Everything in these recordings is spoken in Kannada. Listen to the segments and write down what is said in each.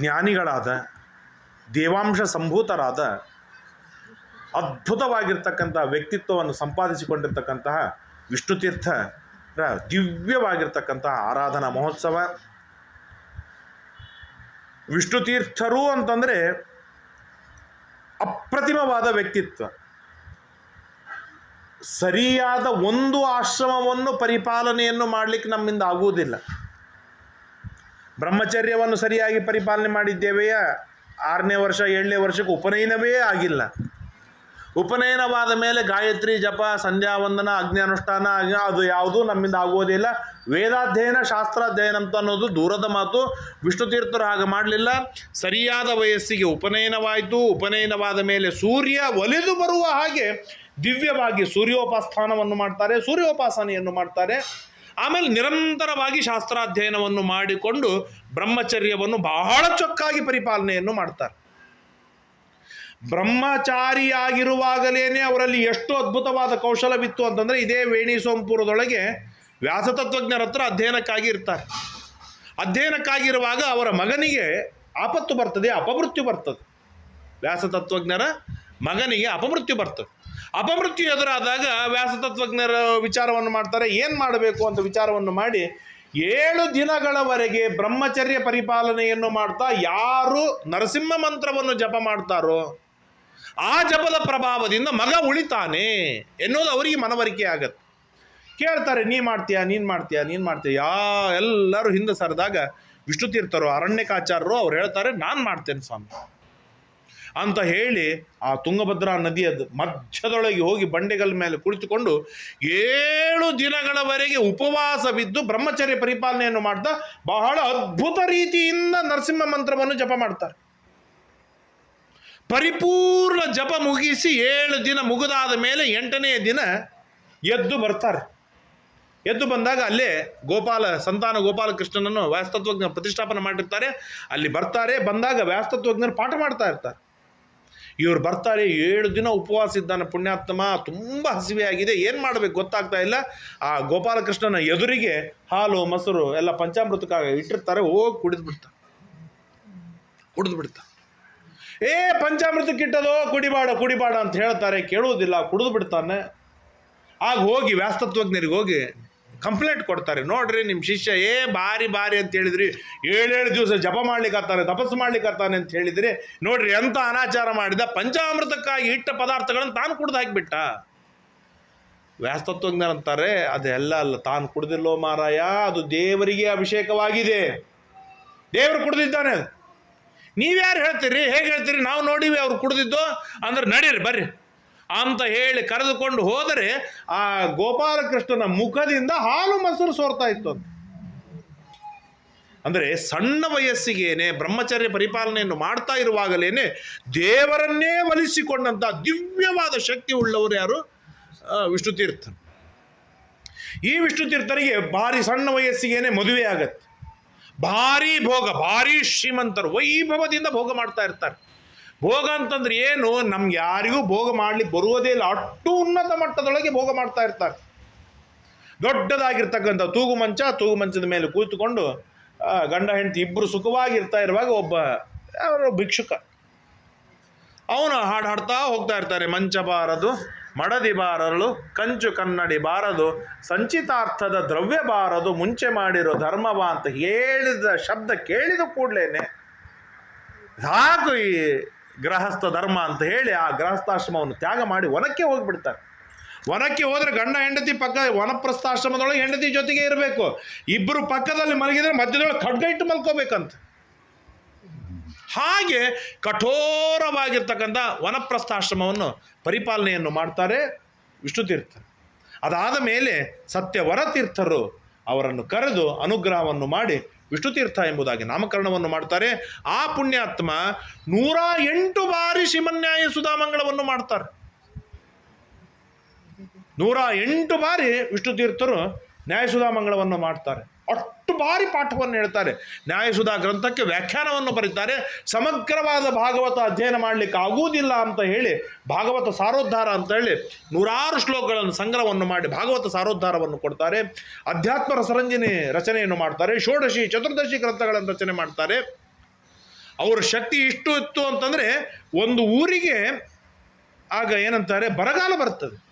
ಜ್ಞಾನಿಗಳಾದ, ದೇವಾಂಶ ಸಂಭೂತರಾದ, ಅದ್ಭುತವಾಗಿರ್ತಕ್ಕಂಥ ವ್ಯಕ್ತಿತ್ವವನ್ನು ಸಂಪಾದಿಸಿಕೊಂಡಿರ್ತಕ್ಕಂತಹ ವಿಷ್ಣುತೀರ್ಥರ ದಿವ್ಯವಾಗಿರ್ತಕ್ಕಂತಹ ಆರಾಧನಾ ಮಹೋತ್ಸವ. ವಿಷ್ಣುತೀರ್ಥರು ಅಂತಂದರೆ ಅಪ್ರತಿಮವಾದ ವ್ಯಕ್ತಿತ್ವ. ಸರಿಯಾದ ಒಂದು ಆಶ್ರಮವನ್ನು ಪರಿಪಾಲನೆಯನ್ನು ಮಾಡಲಿಕ್ಕೆ ನಮ್ಮಿಂದ ಆಗುವುದಿಲ್ಲ. ಬ್ರಹ್ಮಚರ್ಯವನ್ನು ಸರಿಯಾಗಿ ಪರಿಪಾಲನೆ ಮಾಡಿದ್ದೇವೆಯಾ? ಆರನೇ ವರ್ಷ, ಏಳನೇ ವರ್ಷಕ್ಕೆ ಉಪನಯನವೇ ಆಗಿಲ್ಲ. ಉಪನಯನವಾದ ಮೇಲೆ ಗಾಯತ್ರಿ, ಜಪ ಸಂಧ್ಯಾ ವಂದನ ಅಗ್ನಿಅನುಷ್ಠಾನ, ಅಗ್ನಿ- ಅದು ಯಾವುದೂ ನಮ್ಮಿಂದ ಆಗುವುದಿಲ್ಲ ವೇದಾಧ್ಯಯನ, ಶಾಸ್ತ್ರಾಧ್ಯಯನ ಅಂತ ಅನ್ನೋದು ದೂರದ ಮಾತು. ವಿಷ್ಣು ತೀರ್ಥರು ಹಾಗೆ ಮಾಡಲಿಲ್ಲ. ಸರಿಯಾದ ವಯಸ್ಸಿಗೆ ಉಪನಯನವಾಯಿತು. ಉಪನಯನವಾದ ಮೇಲೆ ಸೂರ್ಯ ಒಲಿದು ಬರುವ ಹಾಗೆ ದಿವ್ಯವಾಗಿ ಸೂರ್ಯೋಪಾಸ್ಥಾನವನ್ನು ಮಾಡ್ತಾರೆ, ಸೂರ್ಯೋಪಾಸನೆಯನ್ನು ಮಾಡ್ತಾರೆ. ಆಮೇಲೆ ನಿರಂತರವಾಗಿ ಶಾಸ್ತ್ರಾಧ್ಯಯನವನ್ನು ಮಾಡಿಕೊಂಡು ಬ್ರಹ್ಮಚರ್ಯವನ್ನು ಬಹಳ ಚೊಕ್ಕಾಗಿ ಪರಿಪಾಲನೆಯನ್ನು ಮಾಡ್ತಾರೆ. ಬ್ರಹ್ಮಚಾರಿಯಾಗಿರುವಾಗಲೇನೆ ಅವರಲ್ಲಿ ಎಷ್ಟು ಅದ್ಭುತವಾದ ಕೌಶಲವಿತ್ತು ಅಂತಂದರೆ ಇದೇ ವೇಣಿ ಸೋಂಪುರದೊಳಗೆ ವ್ಯಾಸತತ್ವಜ್ಞರ ಹತ್ರ ಅಧ್ಯಯನಕ್ಕಾಗಿ ಇರ್ತಾರೆ. ಅಧ್ಯಯನಕ್ಕಾಗಿರುವಾಗ ಅವರ ಮಗನಿಗೆ ಆಪತ್ತು ಬರ್ತದೆ, ಅಪಮೃತ್ಯು ಬರ್ತದೆ. ವ್ಯಾಸತತ್ವಜ್ಞರ ಮಗನಿಗೆ ಅಪಮೃತ್ಯು ಬರ್ತದೆ. ಅಪಮೃತ್ಯು ಎದುರಾದಾಗ ವ್ಯಾಸತತ್ವಜ್ಞರ ವಿಚಾರವನ್ನು ಮಾಡ್ತಾರೆ. ಏನು ಮಾಡಬೇಕು ಅಂತ ವಿಚಾರವನ್ನು ಮಾಡಿ ಏಳು ದಿನಗಳವರೆಗೆ ಬ್ರಹ್ಮಚರ್ಯ ಪರಿಪಾಲನೆಯನ್ನು ಮಾಡ್ತಾ ಯಾರು ನರಸಿಂಹ ಮಂತ್ರವನ್ನು ಜಪ ಮಾಡ್ತಾರೋ ಆ ಜಪದ ಪ್ರಭಾವದಿಂದ ಮಗ ಉಳಿತಾನೆ ಎನ್ನುವುದು ಅವರಿಗೆ ಮನವರಿಕೆ ಆಗತ್ತೆ. ಕೇಳ್ತಾರೆ ನೀ ಮಾಡ್ತೀಯಾ, ನೀನು ಮಾಡ್ತೀಯಾ, ನೀನು ಮಾಡ್ತೀಯ? ಯಾ, ಎಲ್ಲರೂ ಹಿಂದೆ ಸರಿದಾಗ ವಿಷ್ಣು ವಿಷ್ಣುತೀರ್ಥರು, ಅರಣ್ಯಕಾಚಾರ್ಯರು ಅವ್ರು ಹೇಳ್ತಾರೆ, ನಾನು ಮಾಡ್ತೇನೆ ಸ್ವಾಮಿ. ಅಂತ ಹೇಳಿ ಆ ತುಂಗಭದ್ರಾ ನದಿಯ ಮಧ್ಯದೊಳಗೆ ಹೋಗಿ ಬಂಡೆಗಲ್ ಮೇಲೆ ಕುಳಿತುಕೊಂಡು ಏಳು ದಿನಗಳವರೆಗೆ ಉಪವಾಸವಿದ್ದು ಬ್ರಹ್ಮಚರ್ಯ ಪರಿಪಾಲನೆಯನ್ನು ಮಾಡ್ತಾ ಬಹಳ ಅದ್ಭುತ ರೀತಿಯಿಂದ ನರಸಿಂಹ ಮಂತ್ರವನ್ನು ಜಪ ಮಾಡ್ತಾರೆ. ಪರಿಪೂರ್ಣ ಜಪ ಮುಗಿಸಿ ಏಳು ದಿನ ಮುಗಿದಾದ ಮೇಲೆ ಎಂಟನೇ ದಿನ ಎದ್ದು ಬರ್ತಾರೆ. ಎದ್ದು ಬಂದಾಗ ಅಲ್ಲೇ ಗೋಪಾಲ, ಸಂತಾನ ಗೋಪಾಲಕೃಷ್ಣನನ್ನು ವ್ಯಾಸ್ತತ್ವಜ್ಞ ಪ್ರತಿಷ್ಠಾಪನೆ ಮಾಡಿರ್ತಾರೆ. ಅಲ್ಲಿ ಬರ್ತಾರೆ, ಬಂದಾಗ ವ್ಯಾಸ್ತತ್ವಜ್ಞರು ಪಾಠ ಮಾಡ್ತಾ ಇರ್ತಾರೆ. ಇವ್ರು ಬರ್ತಾರೆ, ಏಳು ದಿನ ಉಪವಾಸ ಇದ್ದಾನೆ ಪುಣ್ಯಾತ್ಮ, ತುಂಬ ಹಸಿವೆ ಆಗಿದೆ ಏನು ಮಾಡಬೇಕು ಗೊತ್ತಾಗ್ತಾ ಇಲ್ಲ. ಆ ಗೋಪಾಲಕೃಷ್ಣನ ಎದುರಿಗೆ ಹಾಲು, ಮೊಸರು ಎಲ್ಲ ಪಂಚಾಮೃತಕ್ಕಾಗಿ ಇಟ್ಟಿರ್ತಾರೆ, ಹೋಗಿ ಕುಡಿದು ಬಿಡ್ತಾರೆ ಕುಡಿದು ಬಿಡ್ತಾ. ಏ ಪಂಚಾಮೃತಕ್ಕೆ ಇಟ್ಟದೋ, ಕುಡಿಬಾಡ ಕುಡಿಬಾಡ ಅಂತ ಹೇಳ್ತಾರೆ, ಕೇಳುವುದಿಲ್ಲ, ಕುಡಿದು ಬಿಡ್ತಾನೆ. ಆಗ ಹೋಗಿ ವ್ಯಾಸ್ತತ್ವಜ್ಞರಿಗೆ ಹೋಗಿ ಕಂಪ್ಲೇಂಟ್ ಕೊಡ್ತಾರೆ. ನೋಡ್ರಿ ನಿಮ್ಮ ಶಿಷ್ಯ ಏ ಬಾರಿ ಬಾರಿ ಅಂತ ಹೇಳಿದ್ರಿ. ಏಳೇಳು ದಿವಸ ಜಪ ಮಾಡ್ಲಿಕ್ಕತ್ತಾನೆ ತಪಸ್ಸು ಮಾಡ್ಲಿಕ್ಕತ್ತಾನೆ ಅಂತ ಹೇಳಿದ್ರಿ. ನೋಡ್ರಿ ಎಂಥ ಅನಾಚಾರ ಮಾಡಿದ, ಪಂಚಾಮೃತಕ್ಕಾಗಿ ಇಟ್ಟ ಪದಾರ್ಥಗಳನ್ನು ತಾನು ಕುಡ್ದು ಹಾಕಿಬಿಟ್ಟ. ವ್ಯಾಸ್ತತ್ವಜ್ಞರು ಅಂತಾರೆ, ಅದೆಲ್ಲ ಅಲ್ಲ, ತಾನು ಕುಡ್ದಿಲ್ಲೋ ಮಾರಾಯ, ಅದು ದೇವರಿಗೆ ಅಭಿಷೇಕವಾಗಿದೆ. ದೇವರು ಕುಡ್ದಿದ್ದಾನೆ. ನೀವ್ಯಾರು ಹೇಳ್ತೀರಿ, ಹೇಗೆ ಹೇಳ್ತೀರಿ? ನಾವು ನೋಡಿವಿ ಅವ್ರು ಕುಡ್ದಿದ್ದು, ಅಂದ್ರೆ ನಡೀರಿ, ಬರ್ರಿ. ಅಂತ ಹೇಳಿ ಕರೆದುಕೊಂಡು ಹೋದರೆ ಆ ಗೋಪಾಲಕೃಷ್ಣನ ಮುಖದಿಂದ ಹಾಲು ಮೊಸರು ಸೋರ್ತಾ ಇತ್ತು ಅಂತ. ಅಂದರೆ ಸಣ್ಣ ವಯಸ್ಸಿಗೇನೆ, ಬ್ರಹ್ಮಚರ್ಯ ಪರಿಪಾಲನೆಯನ್ನು ಮಾಡ್ತಾ ಇರುವಾಗಲೇನೆ ದೇವರನ್ನೇ ಒಲಿಸಿಕೊಂಡಂಥ ದಿವ್ಯವಾದ ಶಕ್ತಿ ಉಳ್ಳವರು ಯಾರು? ವಿಷ್ಣು ತೀರ್ಥ ಈ ವಿಷ್ಣು ತೀರ್ಥರಿಗೆ ಭಾರಿ ಸಣ್ಣ ವಯಸ್ಸಿಗೇನೆ ಮದುವೆ ಆಗತ್ತೆ. ಭಾರಿ ಭೋಗ, ಭಾರಿ ಶ್ರೀಮಂತರು ವೈಭವದಿಂದ ಭೋಗ ಮಾಡ್ತಾ ಇರ್ತಾರೆ. ಭೋಗ ಅಂತಂದ್ರೆ ಏನು? ನಮ್ಗೆ ಯಾರಿಗೂ ಭೋಗ ಮಾಡ್ಲಿಕ್ಕೆ ಬರುವುದೇ ಇಲ್ಲ. ಅಷ್ಟು ಉನ್ನತ ಮಟ್ಟದೊಳಗೆ ಭೋಗ ಮಾಡ್ತಾ ಇರ್ತಾರೆ. ದೊಡ್ಡದಾಗಿರ್ತಕ್ಕಂಥ ತೂಗು ಮಂಚ, ತೂಗು ಮಂಚದ ಮೇಲೆ ಕೂತುಕೊಂಡು ಗಂಡ, ಹೆಂಡತಿ ಇಬ್ಬರು ಸುಖವಾಗಿರ್ತಾ ಇರುವಾಗ ಒಬ್ಬ ಭಿಕ್ಷುಕ. ಅವನು ಹಾಡು ಹಾಡ್ತಾ ಹೋಗ್ತಾ ಇರ್ತಾರೆ. ಮಂಚ ಬಾರದು, ಮಡದಿ ಬಾರಲು, ಕಂಚು ಕನ್ನಡಿ ಬಾರದು, ಸಂಚಿತಾರ್ಥದ ದ್ರವ್ಯ ಬಾರದು, ಮುಂಚೆ ಮಾಡಿರೋ ಧರ್ಮವ ಅಂತ ಹೇಳಿದ ಶಬ್ದ ಕೇಳಿದ ಕೂಡಲೇನೆ, ಸಾಕು ಈ ಗೃಹಸ್ಥ ಧರ್ಮ ಅಂತ ಹೇಳಿ ಆ ಗೃಹಸ್ಥಾಶ್ರಮವನ್ನು ತ್ಯಾಗ ಮಾಡಿ ವನಕ್ಕೆ ಹೋಗಿಬಿಡ್ತಾರೆ. ವನಕ್ಕೆ ಹೋದರೆ ಗಂಡ, ಹೆಂಡತಿ ಪಕ್ಕ ವನಪ್ರಸ್ಥಾಶ್ರಮದೊಳಗೆ ಹೆಂಡತಿ ಜೊತೆಗೆ ಇರಬೇಕು. ಇಬ್ಬರು ಪಕ್ಕದಲ್ಲಿ ಮಲಗಿದ್ರೆ ಮಧ್ಯದೊಳಗೆ ಖಡ್ಗ ಇಟ್ಟು ಮಲ್ಕೋಬೇಕಂತ. ಹಾಗೆ ಕಠೋರವಾಗಿರ್ತಕ್ಕಂಥ ವನಪ್ರಸ್ಥಾಶ್ರಮವನ್ನು ಪರಿಪಾಲನೆಯನ್ನು ಮಾಡ್ತಾರೆ ವಿಷ್ಣುತೀರ್ಥ ಅದಾದ ಮೇಲೆ ಸತ್ಯವರ ತೀರ್ಥರು ಅವರನ್ನು ಕರೆದು ಅನುಗ್ರಹವನ್ನು ಮಾಡಿ ವಿಷ್ಣುತೀರ್ಥ ಎಂಬುದಾಗಿ ನಾಮಕರಣವನ್ನು ಮಾಡ್ತಾರೆ. ಆ ಪುಣ್ಯಾತ್ಮ ನೂರ ಎಂಟು ಬಾರಿ ಶಿವನ್ಯಾಯ ಸುಧಾಮಂಗಳವನ್ನು ಮಾಡ್ತಾರೆ. ನೂರ ಎಂಟು ಬಾರಿ ವಿಷ್ಣುತೀರ್ಥರು ನ್ಯಾಯಸುಧಾಮಂಗಳವನ್ನು ಮಾಡ್ತಾರೆ. ಅಷ್ಟು ಬಾರಿ ಪಾಠವನ್ನು ಹೇಳ್ತಾರೆ. ನ್ಯಾಯಸುಧಾ ಗ್ರಂಥಕ್ಕೆ ವ್ಯಾಖ್ಯಾನವನ್ನು ಬರೀತಾರೆ. ಸಮಗ್ರವಾದ ಭಾಗವತ ಅಧ್ಯಯನ ಮಾಡಲಿಕ್ಕೆ ಆಗುವುದಿಲ್ಲ ಅಂತ ಹೇಳಿ, ಭಾಗವತ ಸಾರೋದ್ಧಾರ ಅಂತ ಹೇಳಿ ನೂರಾರು ಶ್ಲೋಕಗಳನ್ನು ಸಂಗ್ರಹವನ್ನು ಮಾಡಿ ಭಾಗವತ ಸಾರೋದ್ಧಾರವನ್ನು ಕೊಡ್ತಾರೆ. ಅಧ್ಯಾತ್ಮ ರಸರಂಜನೆ ರಚನೆಯನ್ನು ಮಾಡ್ತಾರೆ. ಷೋಡಶಿ, ಚತುರ್ದಶಿ ಗ್ರಂಥಗಳನ್ನು ರಚನೆ ಮಾಡ್ತಾರೆ. ಅವರ ಶಕ್ತಿ ಇಷ್ಟು ಇತ್ತು ಅಂತಂದರೆ ಒಂದು ಊರಿಗೆ ಆಗ ಏನಂತಾರೆ, ಬರಗಾಲ ಬರ್ತದೆ.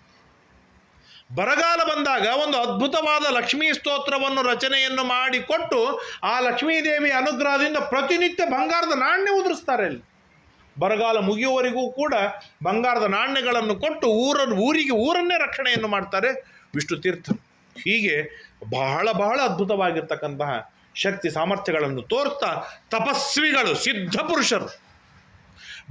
ಬರಗಾಲ ಬಂದಾಗ ಒಂದು ಅದ್ಭುತವಾದ ಲಕ್ಷ್ಮೀ ಸ್ತೋತ್ರವನ್ನು ರಚನೆಯನ್ನು ಮಾಡಿಕೊಟ್ಟು ಆ ಲಕ್ಷ್ಮೀದೇವಿ ಅನುಗ್ರಹದಿಂದ ಪ್ರತಿನಿತ್ಯ ಬಂಗಾರದ ನಾಣ್ಯ ಉದುರಿಸ್ತಾರೆ ಅಲ್ಲಿ. ಬರಗಾಲ ಮುಗಿಯುವವರೆಗೂ ಕೂಡ ಬಂಗಾರದ ನಾಣ್ಯಗಳನ್ನು ಕೊಟ್ಟು ಊರ ಊರಿಗೆ, ಊರನ್ನೇ ರಕ್ಷಣೆಯನ್ನು ಮಾಡ್ತಾರೆ ವಿಷ್ಣು ತೀರ್ಥ ಹೀಗೆ ಬಹಳ ಬಹಳ ಅದ್ಭುತವಾಗಿರ್ತಕ್ಕಂತಹ ಶಕ್ತಿ ಸಾಮರ್ಥ್ಯಗಳನ್ನು ತೋರ್ತಾ ತಪಸ್ವಿಗಳು, ಸಿದ್ಧ ಪುರುಷರು.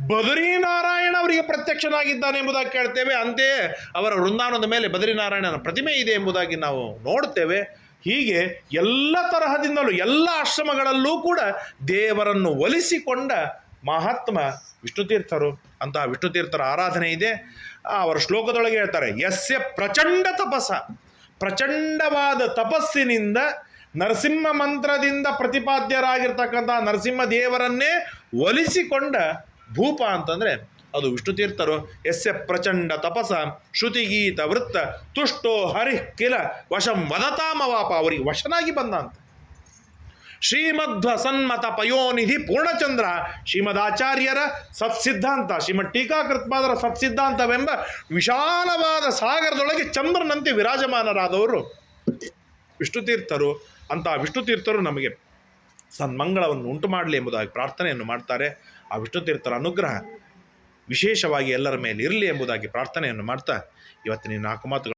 ಬದರಿನಾರಾಯಣ ಅವರಿಗೆ ಪ್ರತ್ಯಕ್ಷನಾಗಿದ್ದಾನೆ ಎಂಬುದಾಗಿ ಕೇಳ್ತೇವೆ. ಅಂತೆಯೇ ಅವರ ವೃಂದಾವನದ ಮೇಲೆ ಬದರಿನಾರಾಯಣನ ಪ್ರತಿಮೆ ಇದೆ ಎಂಬುದಾಗಿ ನಾವು ನೋಡ್ತೇವೆ. ಹೀಗೆ ಎಲ್ಲ ತರಹದಿಂದಲೂ, ಎಲ್ಲ ಆಶ್ರಮಗಳಲ್ಲೂ ಕೂಡ ದೇವರನ್ನು ಒಲಿಸಿಕೊಂಡ ಮಹಾತ್ಮ ವಿಷ್ಣುತೀರ್ಥರು. ಅಂತಹ ವಿಷ್ಣುತೀರ್ಥರ ಆರಾಧನೆ ಇದೆ. ಅವರ ಶ್ಲೋಕದೊಳಗೆ ಹೇಳ್ತಾರೆ, ಯಸ್ಯ ಪ್ರಚಂಡ ತಪಸ್ಸ ಪ್ರಚಂಡವಾದ ತಪಸ್ಸಿನಿಂದ ನರಸಿಂಹ ಮಂತ್ರದಿಂದ ಪ್ರತಿಪಾದ್ಯರಾಗಿರ್ತಕ್ಕಂಥ ನರಸಿಂಹ ದೇವರನ್ನೇ ಒಲಿಸಿಕೊಂಡ ಭೂಪ ಅಂತಂದರೆ ಅದು ವಿಷ್ಣು ವಿಷ್ಣುತೀರ್ಥರು. ಎಸ್ಯ ಪ್ರಚಂಡ ತಪಸ ಶ್ರುತಿಗೀತ ವೃತ್ತ, ತುಷ್ಟೋ ಹರಿ ಕಿಲ, ವಶಂ ವದತಾಮವಾಪ ಅವರಿಗೆ ವಶನಾಗಿ ಬಂದ ಅಂತ. ಶ್ರೀಮಧ್ವ ಸನ್ಮತ ಪಯೋನಿಧಿ ಪೂರ್ಣಚಂದ್ರ, ಶ್ರೀಮದಾಚಾರ್ಯರ ಸತ್ಸಿದ್ಧಾಂತ, ಶ್ರೀಮದ್ ಟೀಕಾಕೃತ್ಪಾದರ ಸತ್ಸಿದ್ಧಾಂತವೆಂಬ ವಿಶಾಲವಾದ ಸಾಗರದೊಳಗೆ ಚಂದ್ರನಂತೆ ವಿರಾಜಮಾನರಾದವರು ವಿಷ್ಣುತೀರ್ಥರು. ವಿಷ್ಣು ತೀರ್ಥರು ನಮಗೆ ಸನ್ಮಂಗಳವನ್ನು ಉಂಟು ಮಾಡಲಿ ಎಂಬುದಾಗಿ ಪ್ರಾರ್ಥನೆಯನ್ನು ಮಾಡ್ತಾರೆ. ಆ ವಿಷ್ಣು ತೀರ್ಥರ ಅನುಗ್ರಹ ವಿಶೇಷವಾಗಿ ಎಲ್ಲರ ಮೇಲೆ ಇರಲಿ ಎಂಬುದಾಗಿ ಪ್ರಾರ್ಥನೆಯನ್ನು ಮಾಡ್ತಾ ಇವತ್ತಿನ ನಾಲ್ಕು ಮಾತುಗಳು